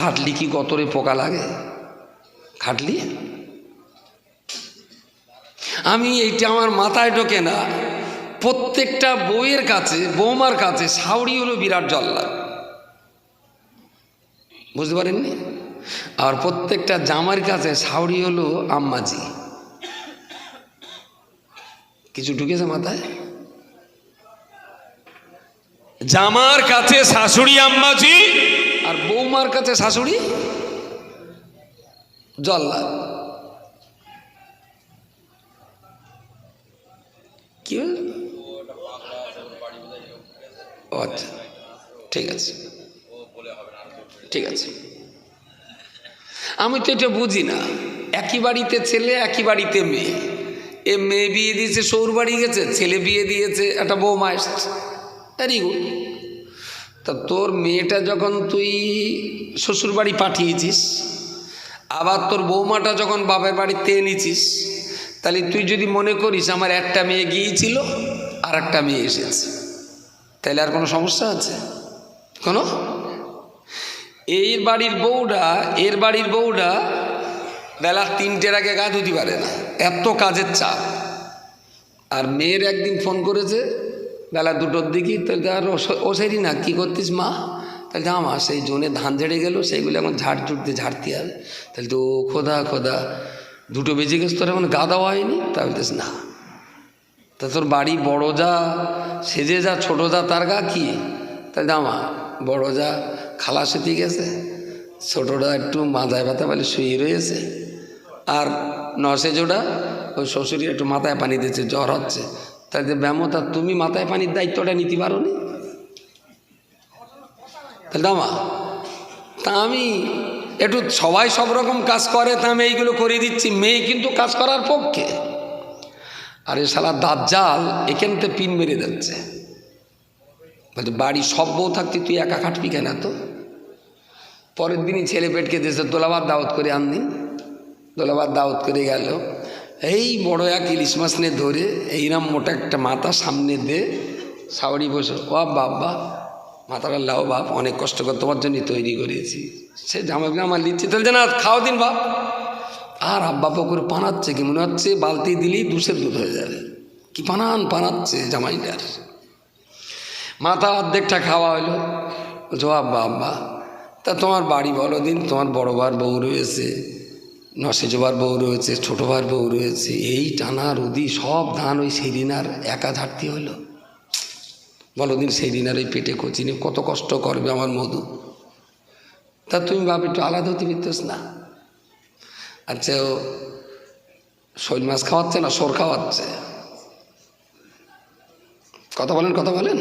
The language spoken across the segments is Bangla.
খাটলি কি গতরে পোকা লাগে? খাটলি? আমি এইটা আমার মাথায় ঢোকে না। প্রত্যেকটা বউয়ের কাছে, বৌমার কাছে সাউরি হলো বিরাট জল্লা। বুঝতে পারেননি? আর প্রত্যেকটা জামার কাছে সাউরি হলো আম্মাজি। কিছু ঢুকেছে মাথায়? জামার কাছে শাশুড়ি, আম্মাজি বৌমার কাছে শাশুড়ি? জল্লাদ কি আচ্ছা ঠিক আছে। ঠিক আছে। আমি তো এটা বুঝি না। একই বাড়িতে ছেলে, একই বাড়িতে মেয়ে। এ মেয়ে বিয়ে দিয়েছে সৌর বাড়ি গেছে, ছেলে বিয়ে দিয়েছে, একটা বৌমা এসছে। ভেরি গুড তা তোর মেয়েটা যখন তুই শ্বশুর বাড়ি পাঠিয়েছিস, আবার তোর বৌমাটা যখন বাবার বাড়িতে এনেছিস, তাহলে তুই যদি মনে করিস আমার একটা মেয়ে গিয়েছিল আর একটা মেয়ে এসেছে, তাহলে আর কোনো সমস্যা আছে? কোনো? এই বাড়ির বউটা, এর বাড়ির বউটা বেলা তিনটের আগে গা ধুতে পারে না, এত কাজের চাপ। আর মেয়ের একদিন ফোন করেছে বেলা দুটোর দিকে তাহলে আর ও সেরি না, কী করতিস মা? তাহলে তো মা, সেই জোনে ধান ঝেড়ে গেল, সেইগুলো এখন ঝাড় চুটতে ঝাড়তে হবে তাহলে তো খোদা খোদা, দুটো বেজে গেছে, তোর এখন গা দেওয়া হয়নি? তা বলতেস, না। তা তোর বাড়ি বড় যা, সেজে যা, ছোটো যা, তার গা কি? তাহলে দামা বড় যা, খালা সেতে গেছে, ছোটোটা একটু মাথায় ব্যথা বলে শুয়ে রয়েছে, আর নসেজোটা ওই শ্বশুরি একটু মাথায় পানি দিচ্ছে জ্বর হচ্ছে। যে ব্যামতা, তুমি মাথায় পানির দায়িত্বটা নিতে পারো নি দামা তা আমি একটু সবাই সব রকম কাজ করে, তা আমি এইগুলো করে দিচ্ছি। মেয়ে কিন্তু কাজ করার পক্ষে। আর এ শালা দাঁত জাল এখান থেকে পিন মেরে যাচ্ছে। বলছে বাড়ি সব বউ থাকতে তুই একা খাটবি কেন তো পরের দিনই ছেলে পেটকে দিয়েছে দোলাবার দাওয়াত করে আনদিন দোলাবার দাওয়াত করে গেল। এই বড় এক ইলিশ মাছ নিয়ে ধরে এইরম মোটা একটা মাথা সামনে দে সাওয়ারি বসে, ও বাবা, মাথাটা লাও বাপ, অনেক কষ্ট করে তোমার জন্যই তৈরি করেছি। সে জামা আমার লিচ্ছি তাহলে না খাও দিন বাপ। আর আব্বা পুকুর পানাচ্ছে কি, মনে হচ্ছে বালতি দিলেই দুশের দুধ হয়ে যাবে। কি পানান পানাচ্ছে জামাইটার। মাথা অর্ধেকটা খাওয়া হলো। বলছো আব্বা আব্বা তা তোমার বাড়ি বলো দিন, তোমার বড় ভার বউ রয়েছে। নসেজোবার বউ রয়েছে, ছোটো ভার বউ রয়েছে, এই টানা রুদি সব ধান ওই সেরিনার একা ধারতি হলো বলো দিন সেরিনার ওই পেটে কচিনি কত কষ্ট করবে আমার মধু। তা তুমি বাপ একটু আলাদা হতে পারতেস না। আচ্ছা ও শৈল মাছ খাওয়াচ্ছে না, সোর খাওয়াচ্ছে? কথা বলেন কথা বলেন।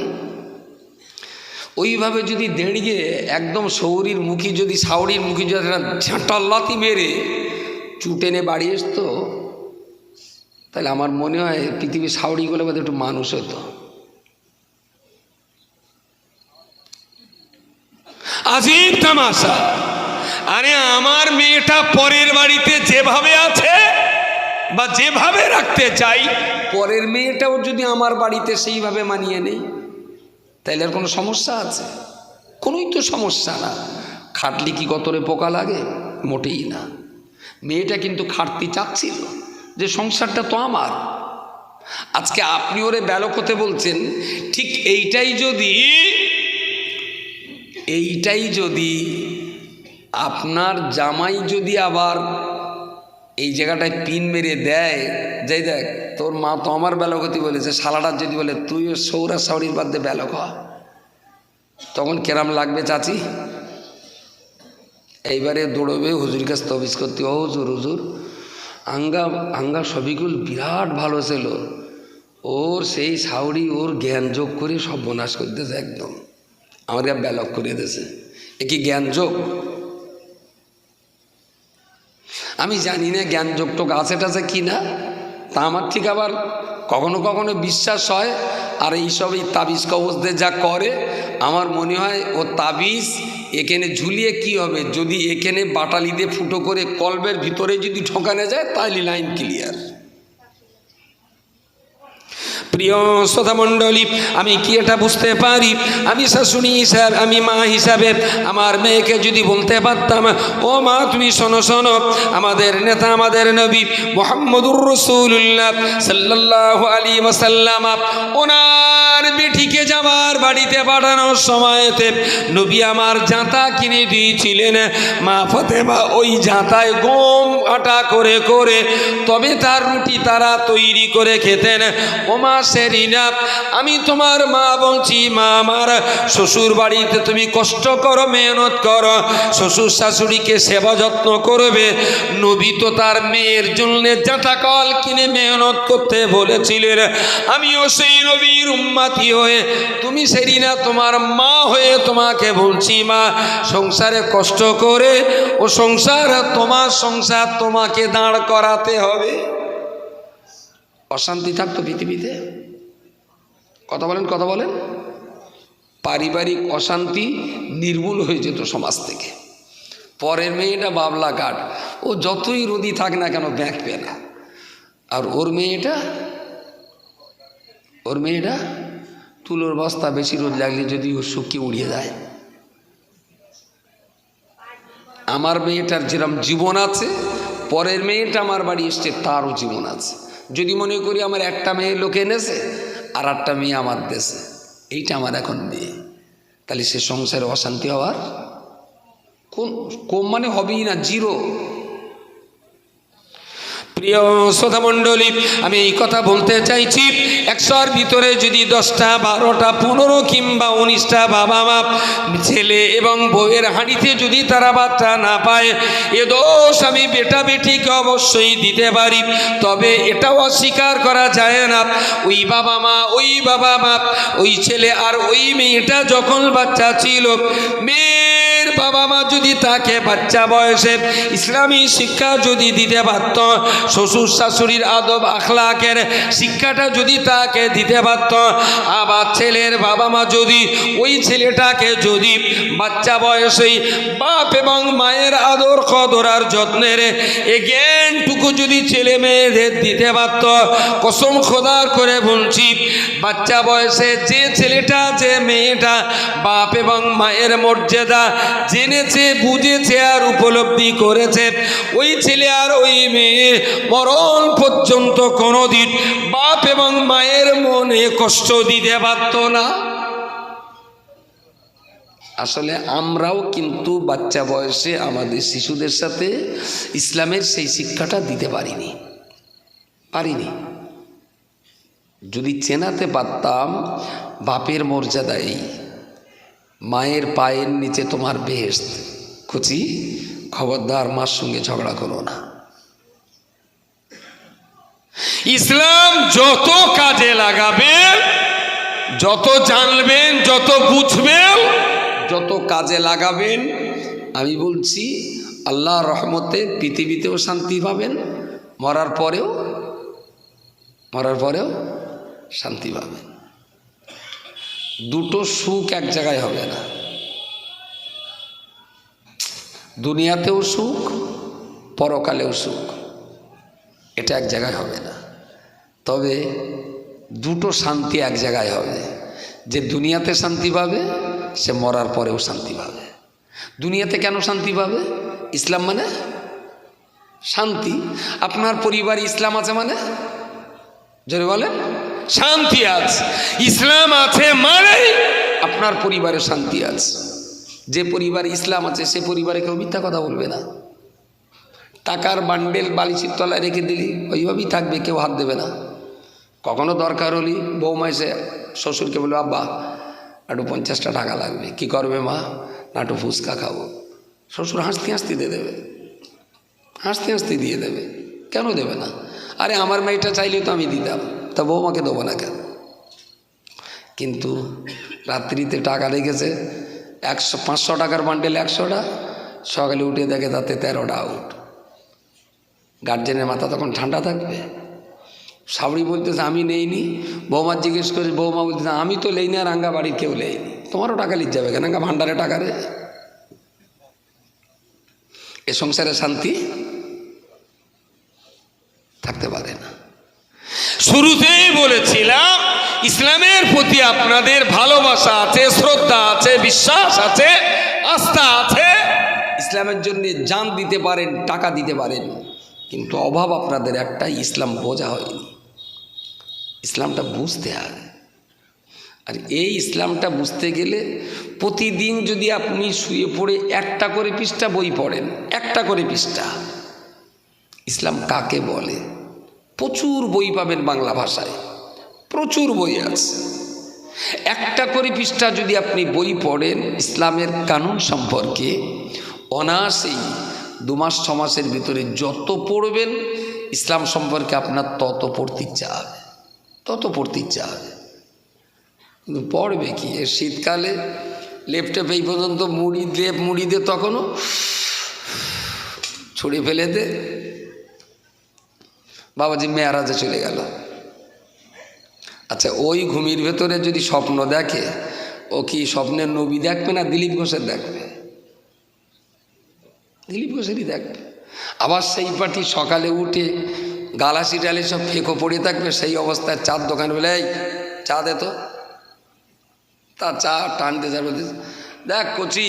ওইভাবে যদি দাঁড়িয়ে একদম সৌরির মুখী যদি, সাউরির মুখী যদি একটা ঝাঁটাল্লাতি মেরে চুটেনে বাড়ি আসতো তাহলে আমার মনে হয় পৃথিবীর সাউরিগুলো বোধহয় একটু মানুষ হতো। আজিব তামাশা। আরে আমার মেয়েটা পরের বাড়িতে যেভাবে আছে বা যেভাবে রাখতে চাই পরের মেয়েটাও যদি আমার বাড়িতে সেইভাবে মানিয়ে নেই তাইলে আর কোনো সমস্যা আছে? কোনোই তো সমস্যা না। খাটলি কি গতরে পোকা লাগে? মোটেই না। মেয়েটা কিন্তু খাটতে চাচ্ছিল যে সংসারটা তো আমার। আজকে আপনি ওরে ব্যালক হতে বলছেন, ঠিক এইটাই যদি এইটাই যদি আপনার জামাই যদি আবার এই জায়গাটায় পিন মেরে দেয়, যাই দেখ, তোর মা তো আমার ব্যালকতি বলেছে, শালাটার যদি বলে, তুইও সৌরা সাউরির বাদ দিয়ে ব্যালক তখন কেরাম লাগবে চাচি? এইবারে দৌড়বে হুজুর কাছে তবিজ করতে ও হুজুর হুজুর, আঙ্গা আঙ্গা সবিকুল বিরাট ভালো ছিল ওর সেই সাউরি, ওর জ্ঞান যোগ করে সব বনাশ করতেছে একদম। আমার গা ব্যালক করে দিয়েছে। এ কি জ্ঞান যোগ? আমি জানি না জ্ঞান যোগটোক আছে টাছে কি না। তা আমার ঠিক আবার কখনো কখনো বিশ্বাস হয়। আর এইসব এই তাবিজ কবজদের যা করে, আমার মনে হয় ও তাবিজ এখানে ঝুলিয়ে কি হবে? যদি এখানে বাটালিতে ফুটো করে কলবের ভিতরে যদি ঠকানো যায়, তাহলে লাইন ক্লিয়ার প্রিয় শ্রোতা মণ্ডলী আমি কি এটা বুঝতে পারি? আমি শাশুড়ি হিসাবে আমি মা হিসাবে আমার মেয়েকে যদি বলতে পারতাম, ও মা, তুমি শোনো শোনো, আমাদের নেতা, আমাদের নবী মোহাম্মদুর রসুল্লাহ সাল্লাহ আলী ওসাল্লাম ওনার বেটিকে যাবার বাড়িতে পাঠানোর সময়তে নবী আমার জাঁতা কিনে দিয়েছিলেন। মা ফতেমা ওই জাঁতায় গম আটা করে করে তবে তার রুটি তারা তৈরি করে খেতেন। ও মা সেরিনা আমি তোমার মা বলছি, মা, আমার শ্বশুর বাড়িতে তুমি কষ্ট করো, মেহনত করো। শ্বশুর শাশুড়িকে সেবা যত্ন করবে। নবী তো তার মেয়ের জন্য জাঁতা কল কিনে মেহনত করতে বলেছিলেন। আমিও সেই নবীর উম্মাতি হয়ে, তুমি সেরিনা তোমার মা হয়ে তোমাকে বলছি, মা, সংসারে কষ্ট করে ও সংসার, তোমার সংসার তোমাকে দাঁড় করাতে হবে। অশান্তি থাকতো পৃথিবীতে? কথা বলেন কথা বলেন। পারিবারিক অশান্তি নির্মূল হয়ে যেত সমাজ থেকে। পরের মেয়েটা বাবলা কাঠ। ও যতই রোদি থাক না কেন পেয়ে না। আর ওর মেয়েটা ওর মেয়েটা তুলোর বস্তা বেশি রোদ লাগলে যদি ও শুকিয়ে উড়িয়ে যায়। আমার মেয়েটার যেরকম জীবন আছে, পরের মেয়েটা আমার বাড়ি এসছে তারও জীবন আছে। যদি মনে করি আমার একটা মেয়ে লোকে এনেছে, আর একটা মেয়ে আমার দেশে এইটা আমার এখন মেয়ে তাহলে সে সংসারে অশান্তি হওয়ার কোন কম মানে হবেই না, জিরো। প্রিয় শ্রোতা মণ্ডলী আমি এই কথা বলতে চাইছি, একশোর ভিতরে যদি দশটা, বারোটা, পনেরো কিংবা উনিশটা বাবা মা ছেলে এবং বউয়ের হাঁড়িতে যদি তারা বাচ্চা না পায়, এ দোষ আমি বেটা বেটিকে অবশ্যই দিতে পারি। তবে এটাও অস্বীকার করা যায় না, ওই বাবা মা ওই বাবা মা ওই ছেলে আর ওই মেয়েটা যখন বাচ্চা ছিল মেয়ের বাবা মা যদি তাকে বাচ্চা বয়সে ইসলামী শিক্ষা যদি দিতে পারত, শ্বশুর শাশুড়ির আদব আখলাকের শিক্ষাটা যদি তাকে দিতে পারত, আবার ছেলের বাবা মা যদি ওই ছেলেটাকে যদি বাচ্চা বয়সেই বাপ এবং মায়ের আদর কদর আর যত্নের এ জ্ঞানটুকু যদি ছেলে মেয়েদের দিতে পারত, কসম খোদার করে বলছি, বাচ্চা বয়সে যে ছেলেটা, যে মেয়েটা, বাপ এবং মায়ের মর্যাদা জেনেছে, বুঝেছে আর উপলব্ধি করেছে, ওই ছেলে আর ওই মেয়ে মরণ পর্যন্ত কোনোদিন বাপ এবং মায়ের মনে কষ্ট দিতে পারত না। আসলে আমরাও কিন্তু বাচ্চা বয়সে আমাদের শিশুদের সাথে ইসলামের সেই শিক্ষাটা দিতে পারিনি। পারিনি। যদি চেনাতে পারতাম, বাপের মর্যাদা এই মায়ের পায়ের নিচে তোমার বেহেস্ত খুচি, খবরদার মার সঙ্গে ঝগড়া করো না। ইসলাম যত কাজে লাগাবেন, যত জানবেন, যত বুঝবেন যত কাজে লাগাবেন, আমি বলছি আল্লাহ রহমতে পৃথিবীতেও শান্তি পাবেন, মরার পরেও মরার পরেও শান্তি পাবেন। দুটো সুখ এক জায়গায় হবে না। দুনিয়াতেও সুখ, পরকালেও সুখ, এটা এক জায়গায় হবে না। তবে দুটো শান্তি এক জায়গায় হবে। যে দুনিয়াতে শান্তি পাবে সে মরার পরেও শান্তি পাবে। দুনিয়াতে কেন শান্তি পাবে? ইসলাম মানে শান্তি। আপনার পরিবার ইসলাম আছে মানে? জোরে বলেন। শান্তি আছে। ইসলাম আছে মানে আপনার পরিবারে শান্তি আছে। যে পরিবার ইসলাম আছে, সে পরিবারে কেউ মিথ্যা কথা বলবে না। টাকার বান্ডেল বালিশির তলায় রেখে দিলি ওইভাবেই থাকবে, কেউ হাত দেবে না। কখনো দরকার হলি বৌমা এসে শ্বশুরকে বলবে, আব্বা একটু পঞ্চাশটা টাকা লাগবে। কি করবে মা? না একটু ফুচকা খাব। শ্বশুর হাসতে হাসতে দিয়ে দেবে। হাসতে হাসতে দিয়ে দেবে। কেন দেবে না? আরে আমার মেয়েটা চাইলে তো আমি দিতাম। তা বৌমাকে দেবো না কেন? কিন্তু রাত্রিতে টাকা রেখেছে একশো, পাঁচশো টাকার বান্ডেল একশোটা, সকালে উঠে দেখে তাতে তেরোটা আউট গার্জেনের মাথা তখন ঠান্ডা থাকবে? সাবড়ি বলতেছে আমি নেইনি, বৌমা জিজ্ঞেস করি, বৌমা বলতেছে আমি তো লেইনি আর আঙ্গা বাড়ির কেউ লেইনি তোমারও টাকা লিখ যাবে কেন? ভান্ডারে টাকা রে। এ সংসারে শান্তি থাকতে পারে না। শুরুতেই বলেছিলাম, ইসলামের প্রতি আপনাদের ভালোবাসা আছে, শ্রদ্ধা আছে, বিশ্বাস আছে, আস্থা আছে। ইসলামের জন্য জান দিতে পারেন, টাকা দিতে পারেন, কিন্তু অভাব আপনাদের একটা ইসলাম বোঝা হয়নি। ইসলামটা বুঝতে হবে। আর এই ইসলামটা বুঝতে গেলে প্রতিদিন যদি আপনি শুয়ে পড়ে একটা করে পৃষ্ঠা বই পড়েন, একটা করে পৃষ্ঠা। ইসলাম কাকে বলে? প্রচুর বই পাবেন বাংলা ভাষায়। প্রচুর বই আছে। একটা করে পৃষ্ঠা যদি আপনি বই পড়েন ইসলামের কানুন সম্পর্কে, অনায়াসেই দু মাস, ছ মাসের ভিতরে যত পড়বেন, ইসলাম সম্পর্কে আপনার তত পড়তে হবে। তত পড়তে ইচ্ছা হবে কিন্তু পড়বে কি? এ শীতকালে লেপটপ এই পর্যন্ত মুড়ি লেপ মুড়ি দে তখনও ছুঁড়ে ফেলে দে। বাবাজি মেয়ারাজে চলে গেল। আচ্ছা ওই ঘুমির ভেতরে যদি স্বপ্ন দেখে, ও কি স্বপ্নের নবী দেখবে না দিলীপ ঘোষের দেখবে? দিলীপ ঘোষেরই দেখবে। আবার সেই পার্টি সকালে উঠে গালাসি টালি সব ফেঁকো পড়ে থাকবে, সেই অবস্থায় চার দোকান বলে, এই, চা দে তো। তা চা টানতে যাবে দেখ কচি,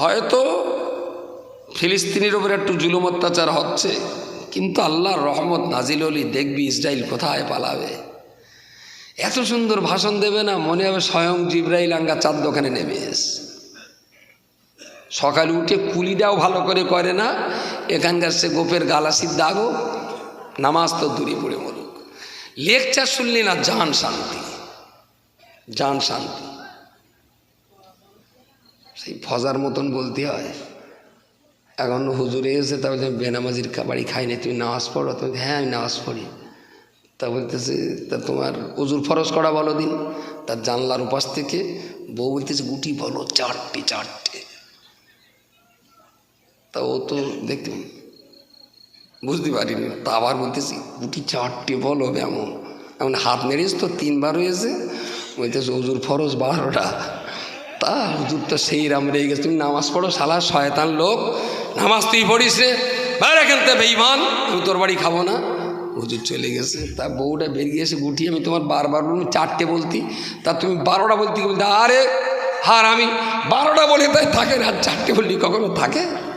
হয়তো ফিলিস্তিনির ওপর একটু জুলুম অত্যাচার হচ্ছে, কিন্তু আল্লাহর রহমত নাজিল হলি দেখবি ইসরায়েল কোথায় পালাবে। এত সুন্দর ভাষণ দেবে না, মনে হবে স্বয়ং জিব্রাইল আঙ্গা চার দোকানে নেমে এস সকালে উঠে কুলিটাও ভালো করে করে না, এখানকার সে গোপের গালাসির দাগও নামাজ তো দূরে পড়ে মরুক। লেকচার শুনলি না, জান শান্তি। জান শান্তি। সেই ফজার মতন বলতে হয়। এখন হুজুরে এসে তা বলছে বেনামাজির বাড়ি খাই না, তুমি নামাজ পড়ো? তুমি হ্যাঁ আমি নামাজ পড়ি। তা বলতেছে, তা তোমার উজুর ফরজ করা বলো দিন? তার জানলার উপাস থেকে বউ বলতেছে, গুটি বলো, চারটে চারটে। তা ও তো দেখতে বুঝতে পারিনি। তা আবার বলতেছি, গুটি চারটে বলো এমন। এমন হাত নেড়েছ তো, তিনবার হয়েছে। বলতেছে, হুজুর, ফরজ বারোটা। তা হুজুর তো সেই রাম রেগে গেছে, তুমি নামাজ পড়ো, শালা শয়তান লোক। নামাজ তুই পড়িস রে। বাইরে থেকে বেইমান আমি তোর বাড়ি খাব না। হুজুর চলে গেছে। তা বউটা বেরিয়ে এসে, গুটি, আমি তোমার বারবার বললাম চারটে বলতি। তা তুমি বারোটা বলতি, বলতে, আরে, হার আমি, বারোটা বলে, তাই থাকে না চারটে বললি কখনো থাকে?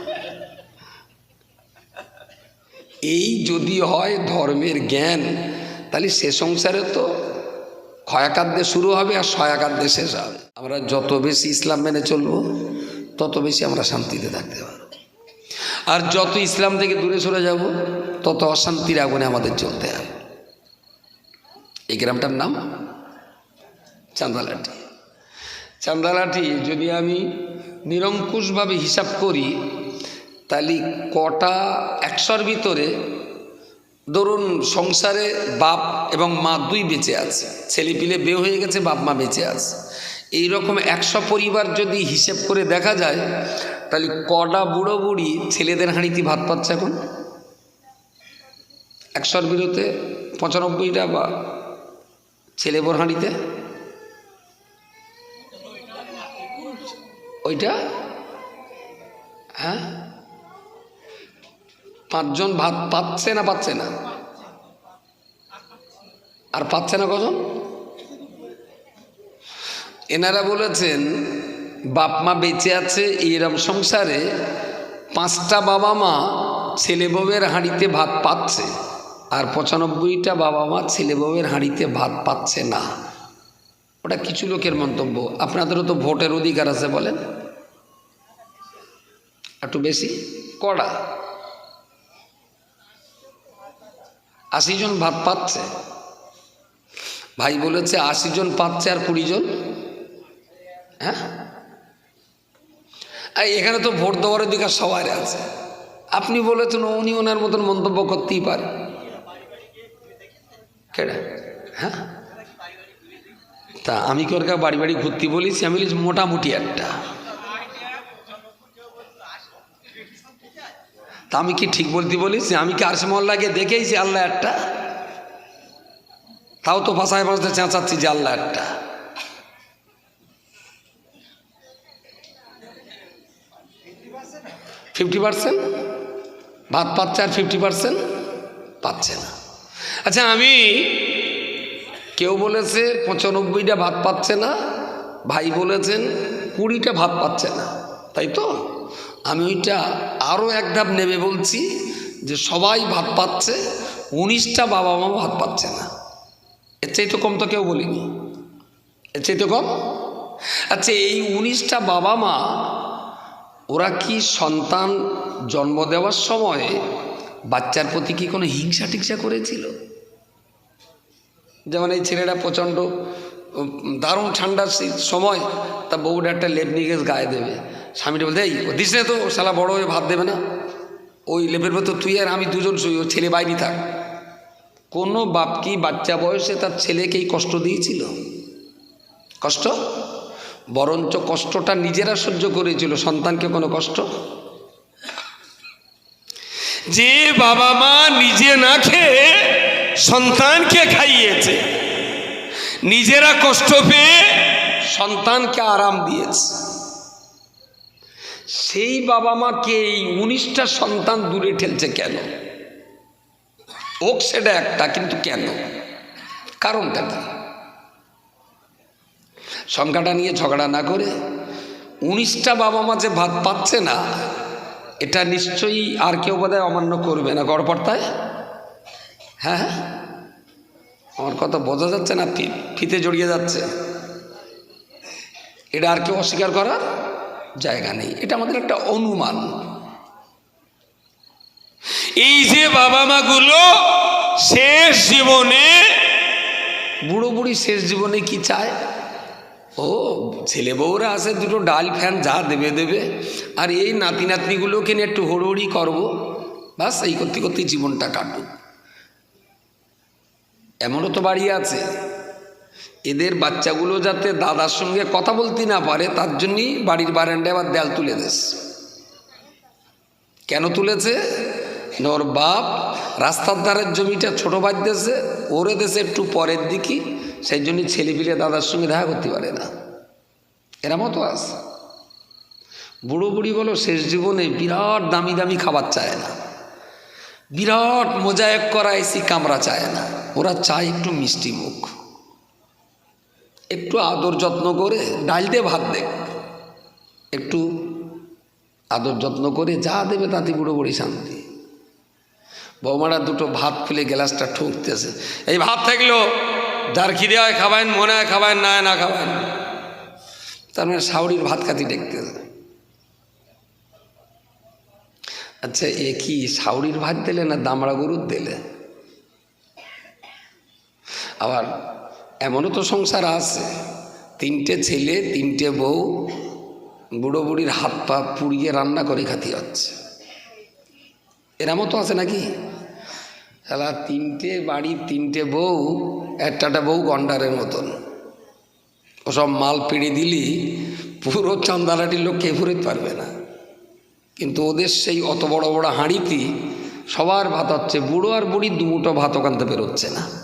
এই যদি হয় ধর্মের জ্ঞান, তাহলে সে সংসারে তো ক্ষয়াকাদ্যে শুরু হবে আর সয়াকাদ্যে শেষ হবে। আমরা যত বেশি ইসলাম মেনে চলবো, তত বেশি আমরা শান্তিতে থাকতে পারব। আর যত ইসলাম থেকে দূরে সরে যাব, তত অশান্তির আগুনে আমাদের চলতে হবে। এই গ্রামটার নাম চান্দালাটি চান্দালাটি যদি আমি নিরঙ্কুশভাবে হিসাব করি তাহলে কটা একশোর ভিতরে ধরুন সংসারে বাপ এবং মা দুই বেঁচে আছে, ছেলে পিলে বিয়ে হয়ে গেছে, বাপ মা বেঁচে আছে। এই রকম একশো পরিবার যদি হিসেব করে দেখা যায়, তাহলে কটা বুড়ো বুড়ি ছেলেদের হাঁড়িতে ভাত পাচ্ছে এখন? একশোর বিরুদ্ধে পঁচানব্বইটা বা ছেলে বোর হাঁড়িতে? ওইটা? হ্যাঁ? পাঁচজন ভাত পাচ্ছে না পাচ্ছে না? আর পাচ্ছে না কজন? এনারা বলেছেন, বাপ মা বেঁচে আছে এইরকম সংসারে, পাঁচটা বাবা মা ছেলে বউয়ের হাঁড়িতে ভাত পাচ্ছে, আর পঁচানব্বইটা বাবা মা ছেলে বউয়ের হাঁড়িতে ভাত পাচ্ছে না। ওটা কিছু লোকের মন্তব্য। আপনাদেরও তো ভোটের অধিকার আছে বলেন। একটু বেশি? কড়া? আশি জন ভাত পাচ্ছে। ভাই বলেছে আশি জন পাচ্ছে আর কুড়ি জন? হ্যাঁ? এখানে তো ভোট দেওয়ার অধিকার সবাই আছে। আপনি বলেছেন উনি ওনার মতন মন্তব্য করতেই পারে। কেডা? হ্যাঁ? তা আমি কি ওর বাড়ি বাড়ি ঘুরতে বলেছি? আমি বলেছি মোটামুটি একটা। তা আমি কি ঠিক বলতে বলিস? আমি কি আরসে মহল্লাকে দেখেইছি আল্লাহ একটা? তাও তো ভাষায় ভাষাতে চেঁচাচ্ছি যে আল্লাহ একটা। Fifty percent? ভাত পাচ্ছে আর ফিফটি পার্সেন্ট? পাচ্ছে না। আচ্ছা আমি কেউ বলেছে পঁচানব্বইটা ভাত পাচ্ছে না, ভাই বলেছেন কুড়িটা ভাত পাচ্ছে না, তাই তো? আমি ওইটা আরও এক ধাপ নেবে বলছি যে সবাই ভাত পাচ্ছে, উনিশটা বাবা মা ভাত পাচ্ছে না। এর চাইতে কম তো কেউ বলিনি। এর চাইতে কম? আচ্ছা এই উনিশটা বাবা মা, ওরা কি সন্তান জন্ম দেওয়ার সময় বাচ্চার প্রতি কি কোনো হিংসা টিংসা করেছিল? যেমন এই ছেলেটা প্রচণ্ড দারুণ ঠান্ডার সময়, তা বউটা একটা লেপ নিগেজ গায়ে দেবে। স্বামীটা বলতে এই দিস না তো শালা বড় হয়ে ভাত দেবে না। ওই লেপের ভেতর তুই আর আমি দুজন শুই, ও ছেলে বাইরে থাক। কোনো বাপ কি বাচ্চা বয়সে তার ছেলেকে এই কষ্ট দিয়েছিল? কষ্ট? বরঞ্চ কষ্টটা নিজেরা সহ্য করেছিল, সন্তানকে কোনো কষ্ট? যে বাবা মা নিজে না খেয়ে সন্তানকে খাইয়েছে, নিজেরা কষ্ট পেয়ে সন্তানকে আরাম দিয়েছে। সেই বাবা মাকে এই উনিশটা সন্তান দূরে ঠেলছে কেন? ওক সেটা একটা, কিন্তু কেন? কারণটা কি? সংখ্যাটা নিয়ে ঝগড়া না করে উনিশটা বাবা মা যে ভাত পাচ্ছে না, এটা নিশ্চয়ই আর কেউ বোধহয় অমান্য করবে না গড়পড়তায়? হ্যাঁ হ্যাঁ। আমার কথা বোঝা যাচ্ছে না? ফিতে জড়িয়ে যাচ্ছে। এটা আর কেউ অস্বীকার করার? জায়গা নেই। এটা আমাদের একটা অনুমান। এই যে বাবা মাগুলো শেষ জীবনে বুড়ো বুড়ি শেষ জীবনে কি চায়? ও ছেলে বউরা আছে দুটো ডাল ফ্যান যা দেবে দেবে। আর এই নাতি নাতনিগুলোকে নিয়ে একটু হড়হড়ি করব। বাস এই করতে করতে জীবনটা কাটুক। এমনও তো বাড়ি আছে। এদের বাচ্চাগুলো যাতে দাদার সঙ্গে কথা বলতে না পারে, তার জন্যই বাড়ির বারান্দায় আবার দেয়াল তুলে দেশ কেন তুলেছে? ওর বাপ রাস্তার ধারের জমিটা ছোট বাজতেছে ওরে দেশে একটু পরের দিকে, সেই জন্য ছেলেপিলে দাদার সঙ্গে দেখা করতে পারে না। এরা মতো আছে। বুড়ো বুড়ি বলো, শেষ জীবনে বিরাট দামি দামি খাবার চায় না। বিরাট মোজায়েক করা এসি কামরা চায় না। ওরা চায় একটু মিষ্টি মুখ। একটু আদর যত্ন করে ডাল দিয়ে ভাত দেখ একটু আদর যত্ন করে যা দেবে তাতে বুড়ো বুড়ি শান্তি। বৌমারা দুটো ভাত খুলে গ্লাসটা ঠুকতেছে। এই ভাত থাকল, যার খিদে হয় খাবেন, মনে হয় খাবেন, না না খাবেন। তার মানে সাউরির ভাত খাতি দেখতেছে। আচ্ছা এ কি সাউরির ভাত দিলে না দামড়া গরুর দিলে? আবার এমনও তো সংসার আছে। তিনটে ছেলে, তিনটে বউ, বুড়ো বুড়ির হাত পা পুড়িয়ে রান্না করে খাতি হচ্ছে। এরা মতো আছে নাকি? তাহলে তিনটে বাড়ির তিনটে বউ একটাটা বউ গন্ডারের মতন। ওসব মাল পেড়ে দিলি, পুরো চান্দালাটির লোক কে ফুরিতে পারবে না। কিন্তু ওদের সেই অত বড় বড় হাঁড়িতে সবার ভাত হচ্ছে, বুড়ো আর বুড়ি দুমুটো ভাত ওখানতে বেরোচ্ছে না।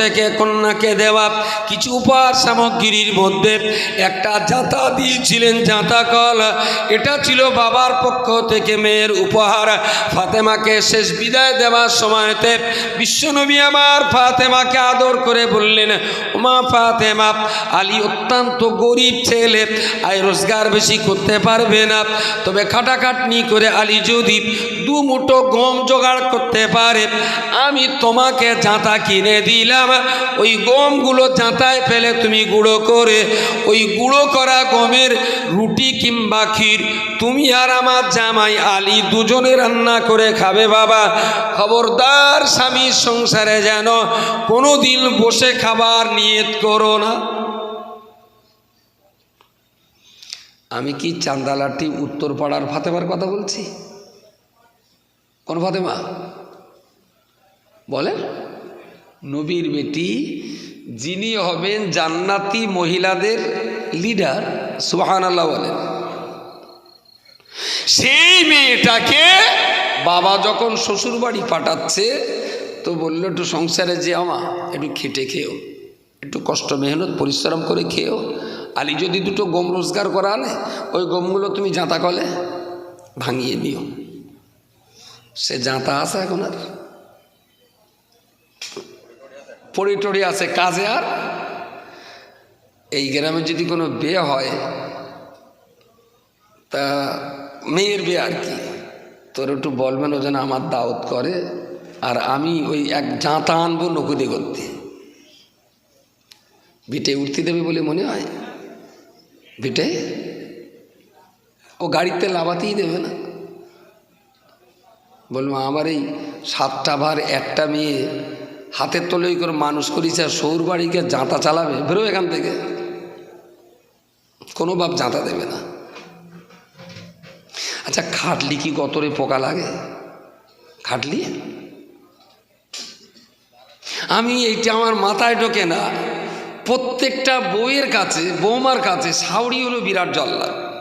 থেকে কন্যাকে দেওয়া কিছু উপহার সামগ্রীর মধ্যে একটা জাতা দিয়েছিলেন জাতা কল। এটা ছিল বাবার পক্ষ থেকে মেয়ের উপহার। ফাতেমাকে শেষ বিদায় দেওয়ার সময়তে বিশ্বনবী আমার ফাতেমাকে আদর করে বললেন ওমা ফাতেমা, আলী অত্যন্ত গরিব ছেলে, আয় রোজগার বেশি করতে পারবে না। তবে খাটাখাটনি করে আলী যদি দু মুঠো গম জোগাড় করতে পারে, আমি তোমাকে জাঁতা কিনে দিলাম। ওই গমগুলো জাঁতায় ফেলে তুমি গুঁড়ো করে, ওই গুঁড়ো করা গমের রুটি কিংবা ক্ষীর তুমি আর আমার জামাই আলী দুজনে রান্না করে খাবে বাবা। খবরদার স্বামীর সংসারে যেন কোনোদিন বসে খাবার নিয়ত করো না। আমি কি চান্দালাটি উত্তরপাড়ার ফাতেমার কথা বলছি? কোন ফাতেমা? বলেন। নবীর বেটি, যিনি হবেন জান্নাতি মহিলাদের লিডার সুবাহান আল্লাহ বলেন। সেই মেয়েটাকে বাবা যখন শ্বশুর বাড়ি পাঠাচ্ছে, তো বলল, একটু সংসারে যে আমা একটু খেটে খেও, একটু কষ্ট, মেহনত, পরিশ্রম করে খেও। আলি যদি দুটো গম রোজগার করা আনে ওই গমগুলো তুমি জাঁতা কলে, ভাঙিয়ে নিও। সে জাঁতা আছে এখন আর। পড়ে টড়ে আছে, কাজে আর? এই গ্রামে যদি কোনো বিয়ে হয়, তা মেয়ের বিয়ে আর কি? তোর একটু বলবেন, ও যেন আমার দাওয়াত করে। আর আমি ওই এক জাঁতা আনব নকুদি করতে। বিটে উঠতে দেবে বলে মনে হয়। বিটে ও গাড়িতে লাভাতেই দেবে না। বলব আমার এই সাতটা ভার একটা মেয়ে হাতের তলেই করে মানুষ করেছে আর সৌর বাড়িকে জাঁতা চালাবে, বেরো এখান থেকে। কোনো বাপ জাঁতা দেবে না। আচ্ছা খাটলি কি গতরে পোকা লাগে? খাটলি? আমি এইটা আমার মাথায় ঢোকে না। প্রত্যেকটা বইয়ের কাছে, বৌমার কাছে, সাউরি হলো বিরাট জল্লাদ।